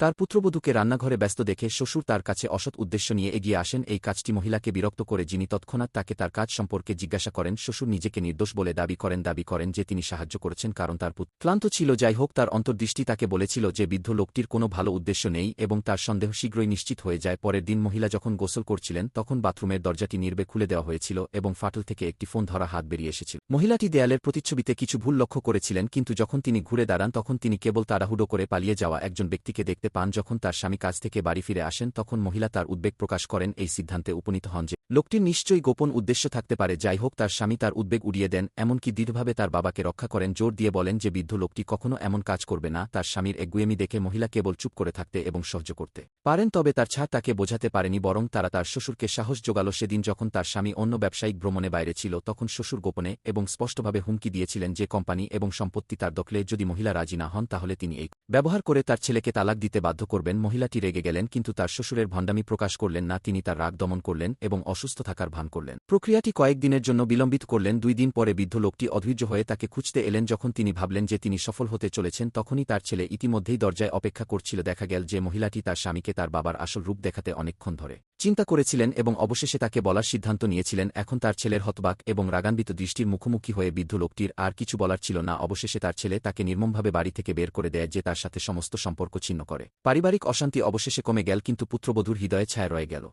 তার পুত্রবধূকে রান্নাঘরে ব্যস্ত দেখে শ্বশুর তার কাছে অসৎ উদ্দেশ্য নিয়ে এগিয়ে আসেন। এই কাজটি মহিলাকে বিরক্ত করে যিনি তৎক্ষণাৎ তাকে তার কাজ সম্পর্কে জিজ্ঞাসা করেন, শ্বশুর নিজেকে নির্দোষ বলে দাবি করেন দাবি করেন যে তিনি সাহায্য করেছেন কারণ তার পুত্র ক্লান্ত ছিল, যাই হোক, তার অন্তর্দৃষ্টি তাকে বলেছিল যে বৃদ্ধ লোকটির কোনো ভালো উদ্দেশ্য নেই এবং তার সন্দেহ শীঘ্রই নিশ্চিত হয়ে যায়। পরের দিন মহিলা যখন গোসল করছিলেন, তখন বাথরুমের দরজাটি নির্বে খুলে দেওয়া হয়েছিল এবং ফাটল থেকে একটি ফোন ধরা হাত বেরিয়ে এসেছিল। মহিলাটি দেয়ালের প্রতিচ্ছবিতে কিছু ভুল লক্ষ্য করেছিলেন, কিন্তু যখন তিনি ঘুরে দাঁড়ান, তখন তিনি কেবল তাড়াহুড়ো করে পালিয়ে যাওয়া একজন ব্যক্তিকে দেখতে পান যখন তার স্বামী কাজ থেকে বাড়ি ফিরে আসেন, তখন মহিলা তার উদ্বেগ প্রকাশ করেন এই সিদ্ধান্তে উপনীত হন যে লোকটির নিশ্চয়ই গোপন উদ্দেশ্য থাকতে পারে। যাই হোক, তার স্বামী তার উদ্বেগ উড়িয়ে দেন, এমনকি দৃঢ়ভাবে তার বাবাকে রক্ষা করেন। জোর দিয়ে বলেন যে, বৃদ্ধ লোকটি কখনো এমন কাজ করবে না। তার স্বামীর এগুয়েমি দেখে মহিলা কেবল চুপ করে থাকতে এবং সহ্য করতে পারেন, তবে তার ছাড় তাকে বোঝাতে পারেনি, বরং তারা তার শ্বশুরকে সাহস জোগাল। সেদিন যখন তার স্বামী অন্য ব্যবসায়িক ভ্রমণে বাইরে ছিল, তখন শ্বশুর গোপনে এবং স্পষ্টভাবে হুমকি দিয়েছিলেন যে, কোম্পানি এবং সম্পত্তি তার দখলে। যদি মহিলা রাজি না হন, তাহলে তিনি এই ব্যবহার করে তার ছেলেকে তালাক দিতে বাধ্য করবেন, মহিলাটি রেগে গেলেন কিন্তু তার শ্বশুরের ভণ্ডামি প্রকাশ করলেন না, তিনি তার রাগ দমন করলেন এবং অসুস্থ থাকার ভান করলেন। প্রক্রিয়াটি কয়েকদিনের জন্য বিলম্বিত করলেন, দুই দিন পরে বৃদ্ধ লোকটি অধৈর্য হয়ে তাকে খুঁজতে এলেন, যখন তিনি ভাবলেন যে তিনি সফল হতে চলেছেন, তখনই তার ছেলে ইতিমধ্যেই দরজায় অপেক্ষা করছিল, দেখা গেল যে মহিলাটি তার স্বামীকে তার বাবার আসল রূপ দেখাতে অনেকক্ষণ ধরে। চিন্তা করেছিলেন এবং অবশেষে তাকে বলার সিদ্ধান্ত নিয়েছিলেন, এখন তার ছেলের হতবাক এবং রাগান্বিত দৃষ্টির মুখোমুখি হয়ে বৃদ্ধ লোকটির আর কিছু বলার ছিল না। অবশেষে তার ছেলে তাকে নির্মমভাবে বাড়ি থেকে বের করে দেয় যে তার সাথে সমস্ত সম্পর্ক ছিন্ন করে। পারিবারিক অশান্তি অবশেষে কমে গেল, কিন্তু পুত্রবধূর হৃদয়ে ছায়া রয়ে গেল।